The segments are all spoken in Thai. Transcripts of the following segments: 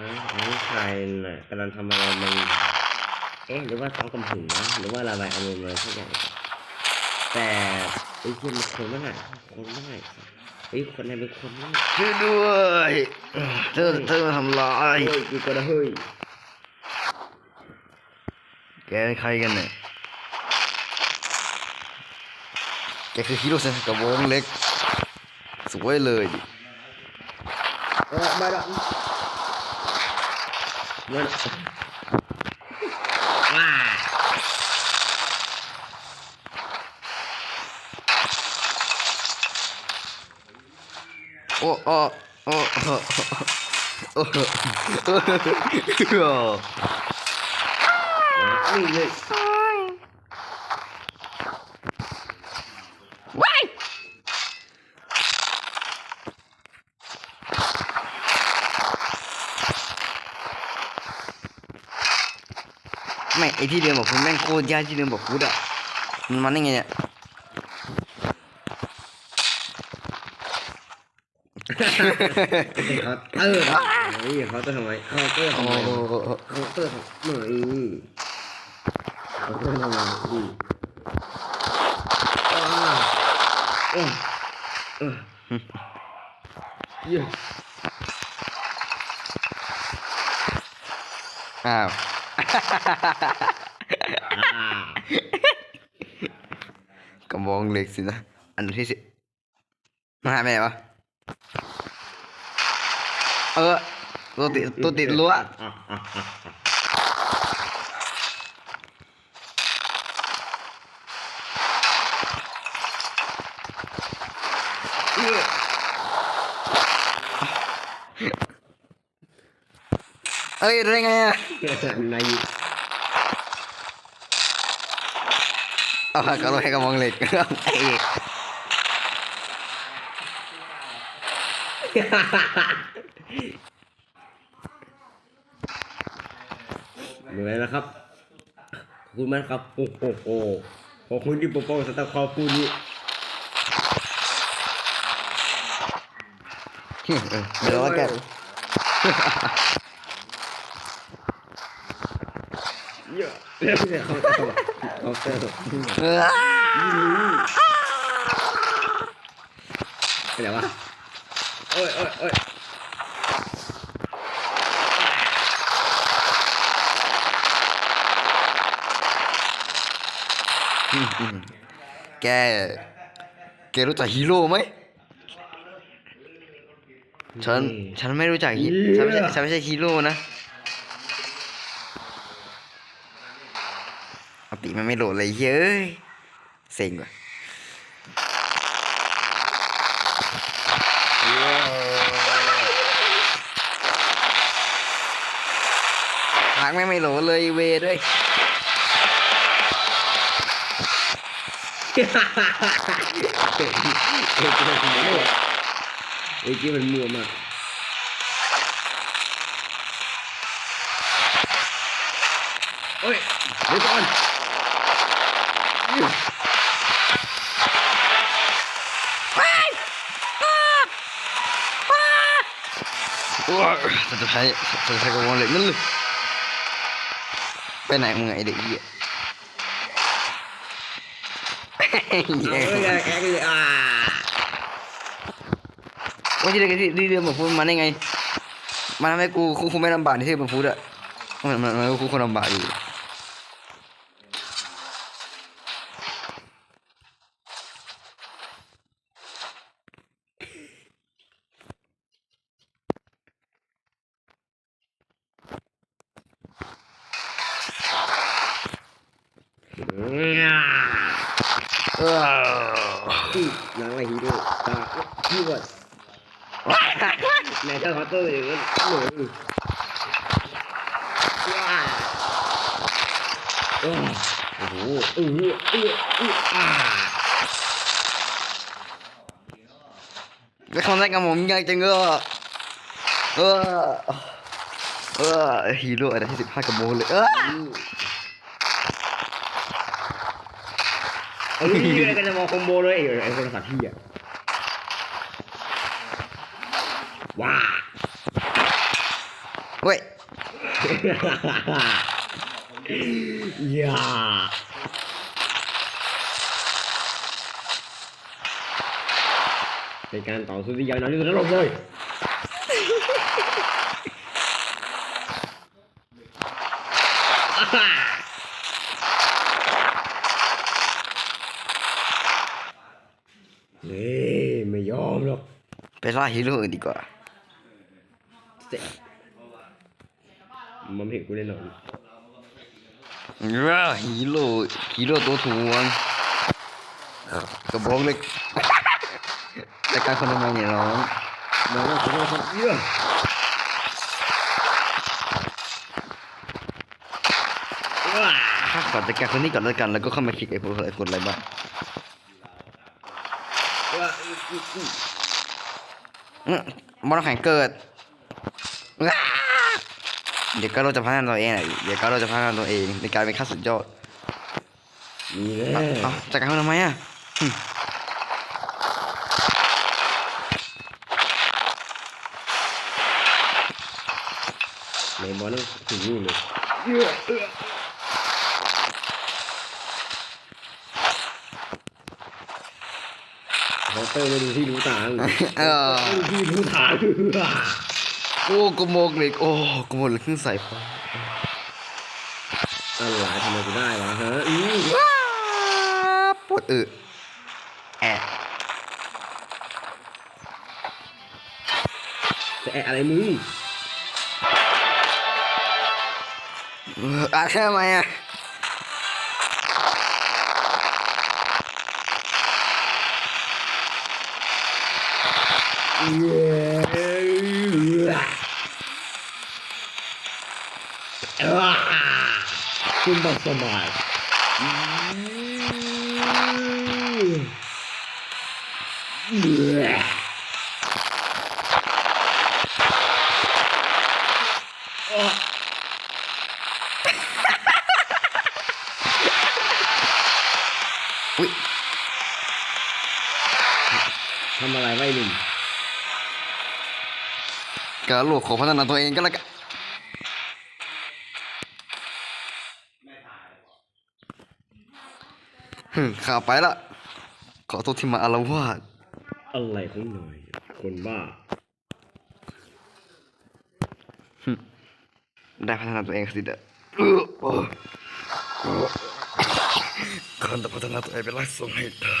อ๋ออันนี้ใครน่ะกำลังทำอะไรบางอย่างเอ๊ะหรือว่าท้องกำหึ่งนะหรือว่าระบายอารมณ์อะไรสักอย่างแต่ไอ้ที่มันคนไม่ได้คนไม่ได้ไอ้ยคนไหนเป็นคนไม่ได้ช่วยด้วยเธอเธอมาทำร้ายเฮ้ยกูก็ได้เฮ้ยแกเป็นใครกันเนี่ยแกคือฮีโร่ใช่ไหมกระวงเล็กสวยเลยดิเออมาดอก 言われちっ。お、あ、お、あ、お、お、お、お、お、お、お、お、お、お、お、お、お、お、お、お、お、お、お、 ม่ไอที่เดินบอกคุณแม่งโคตรยากที่เดินบอกคุณอะมันมันได้ไงเนี่ยเขาเตอร์เฮ้ยเขาเตอร์ทำไมเขาเตอร์ทำไมเขาเตอร์ทำไมเขาเตอร์ทำไมดีเออเออเย้อ้าวอ่ากระองเหล็กสินะอันที่สิมาหาว ติดตัวติดรั้วอะอะอะอะ เย้เอ้ยได้ไงอะในเอากระโดดให้กระบองเหล็กไอ้เอกเหนื่อยแล้วครับขอบคุณมากครับโอ้โหขอบคุณที่ปกป้องสตาร์คอร์ผู้นี้เออเดี๋ยวแล้วกัน เยอะเรื่องเนี่ยเขาเตอร์เขาเตอร์ไปไหนวะโอ้ยโอ้ยโอ้ยแก แกรู้จักฮีโร่ไหม ฉัน ฉันไม่รู้จักฮีฉันไม่ใช่ฉันไม่ใช่ฮีโร่นะเอาปี มันไม่โหลดเลยเย้ยเซ็งว่ะหากไม่ไม่โหลดเลยเวด้วยเอ้ยเอ้มันมัวมากโอ้ยเดี๋ยวก่อน ว้าวจะจะใช้จะใช้กระบองเหล็กนั่นเลยไปไหนมึงไอเด็กเหี้ยว่าจะได้กที่ที่เรื่องแบบพูดมาได้ไง มันทำให้กูกูคงไม่ลำบากที่เป็นฟูดอะมันมันกูคงลำบากอยู่เออ ที่หนังอะไรฮีโร่ตาที่ว่า แม่เจ้าเขาเตอร์อย่างนั้นเหนื่อยว้าโอ้โหเออเออเอออ่าแล้วเขาได้กับผมยังจังเออเออเออฮีโร่อะไรที่สิบห้ากระโมเลยเออเอาลูกนี่อะไรกันจะมองคอมโบเลยไอ้คนสัตว์ที่อะ ว้าเว้ยอย่าเป็นการต่อสู้ที่ยาวนาน จ๊มันเห็นกูแน่นอนล่าฮีโร่ฮีโร่ตัวถ่วงกระบอกเล็กแต่การคนทำไมเนี่ยน้องน้องขอโทษครับเยอะว้าถ้าขอจัดการคนนี้ก่อนแล้วกัน แล้วก็เข้ามาคลิกไอ้พวกไอ้คนอะไรบ้างว้าอื้ออื้ออื้ออื้อมอนแข่งเกิด เดี๋ยวก็เราจะพัฒนาตัวเองอะเดี๋ยวก็เราจะพัฒนาตัวเองในการเป็นขั้นสุดยอดมีแน่เอ้าเอ้าจัดการมันทำไมอะหึในบอลนั่นถึงนี่เลยเอื้อเอื้อเคาน์เตอร์ไม่ดูที่รู้ทางเออไม่ดูที่รู้ทาง โอ้กระโมกเหล็กโอ้กระโมกเหล็กขึ้นสายฟ้าอะไรทำไมกูได้วะฮะอือว้าปวดอึแอะจะแอะอะไรมึงเอออะทำไมอะเย้ คุณบังสบายเย้อุ้ยทำอะไรไว้หนุ่มการโลกขอพัฒนาตัวเองก็แล้วกัน หึข่าวไปละ ขอโทษที่มาอารวาสอะไรของหน่อย คนบ้าได้พัฒนาตัวเองสิเด้อการจะพัฒนาตัวเองเป็นรักส่งให้ได้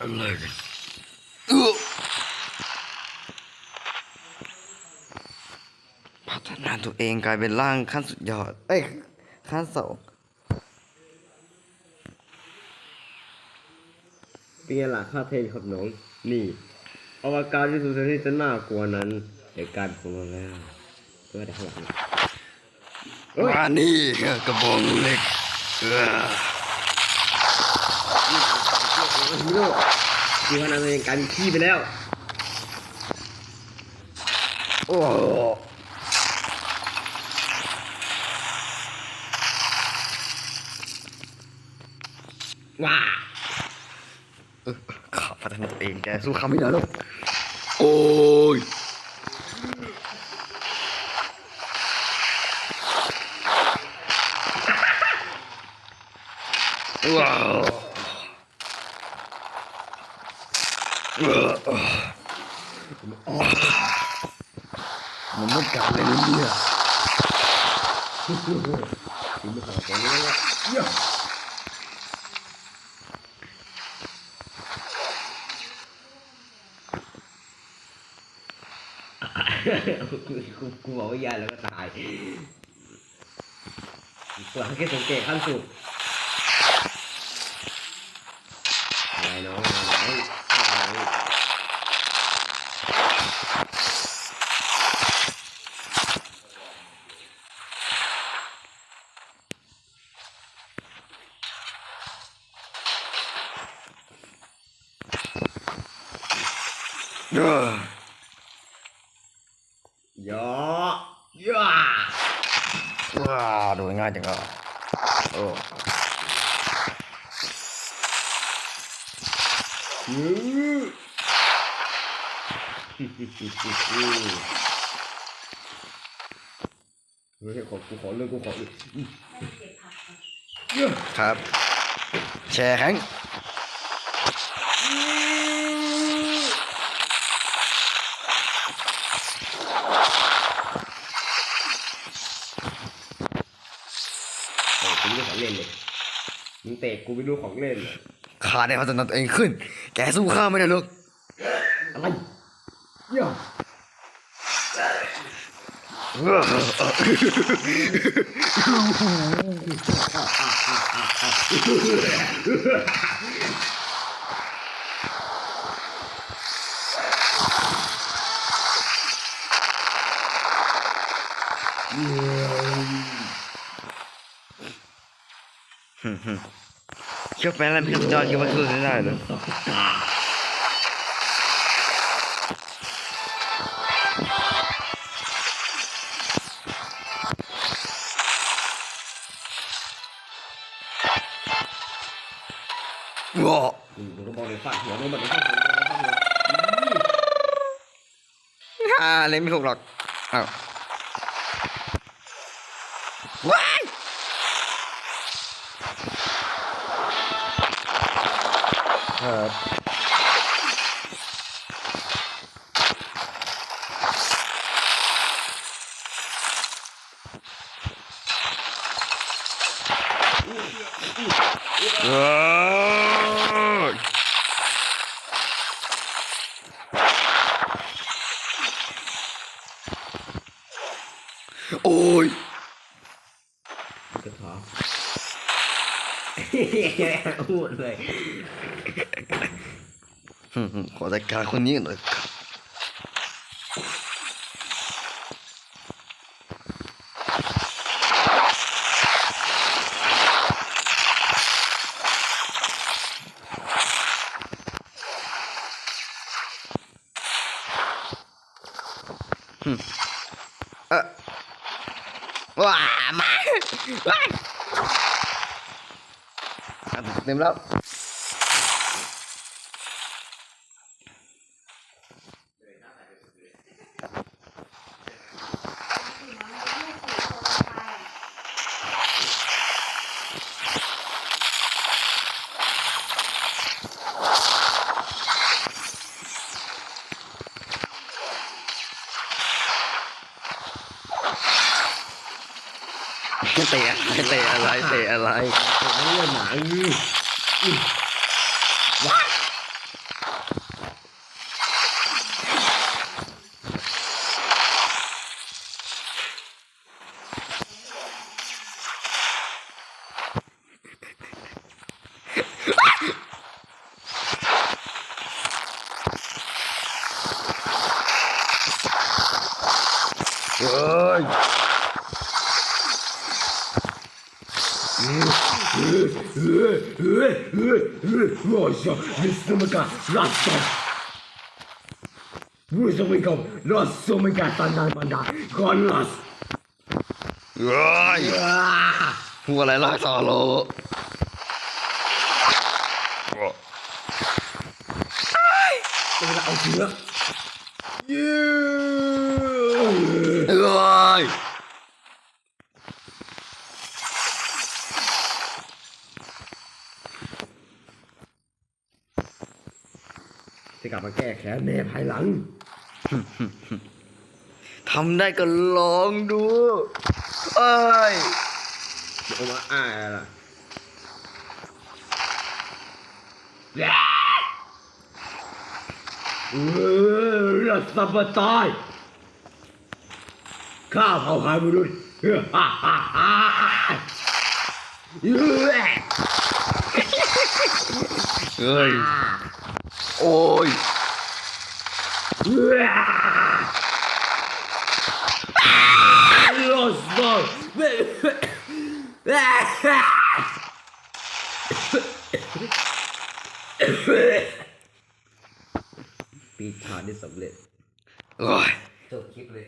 อะไรกันพัฒนาตัวเองกลายเป็นร่างขั้นสุดยอด เอ้ยขั้นสอง เป็นไงล่ะค่าเทนครับน้อง นี่อวกาศที่สุดที่จะน่ากลัวนั้นเหตุการณ์ของเราแล้วก็ได้ข้างหลังเอ้ยมานี่กระบองเหล็กเออฮีโร่คือพนันตัวเองกลายเป็นขี้ไปแล้ว โอ้ว้าเออข้าพั ฒนาตัวเองแกสู้เขาไม่ได้หรอกโอ้ยว้าวมันไม่กลับเลยนะเนี่ย ถึงไม่ขอตัวนี้แล้วเยี่ยม กูบอกว่ายาแล้วก็ตายหลังแค่สังเกตขั้นสุดอะไรน้องอะไรอะไรเออ ยอยาว้าดูง่ายจังอะโอ้อือไม่ใช่ขอกูขอเรื่องกูขออีกครับ แชร์แข็ง เออกูไม่รู้ของเล่นเลยมึง เตะกูไม่รู้ของเล่นเลยข้าได้พัฒนาตัวเองขึ้น แกสู้ข้าไม่ได้หรอกอะไรเหี้ย เชื่อแฟนแล้วพี่จอดคิดว่าสู้ไม่ได้เหรอว้ามึงมึงก็บอกเลยฟาดหัวมึงมันไม่ใช่หัวมึงฟาดหัวฮ่าเล่นไม่ถูกหรอกอ้าวว้ ครับเอ้ยโอ้ยจะขอพูดเลย อืมขอจัดการคนนี้หน่อยครั เออว้ามาว้ายอะเต็มแล้วเตะอะไรเตะอะไรเตะอะไรเรื่อหนาอือ เอ้ย Rosa, Mr. Rasta. Rosa, wake up. Rasta, my God, Santa Manda. God, lost. เอ้ยพูดอะไรลากต่อโลต้องเอาเชือกเย้ เอ้ย จะกลับมาแก้แค้นแม่ภายหลัง ทำได้ก็ลองดู เอ้ยเอามาอ้ายอะไรล่ะเออรัสบตายข้าเผ่าขายมนุษย์เฮ้อฮ่าฮ่าฮ่าเย้เอ้ย โอ้ย Los dos. ปีชาได้สำเร็จ โอ้ยจบคลิปเลย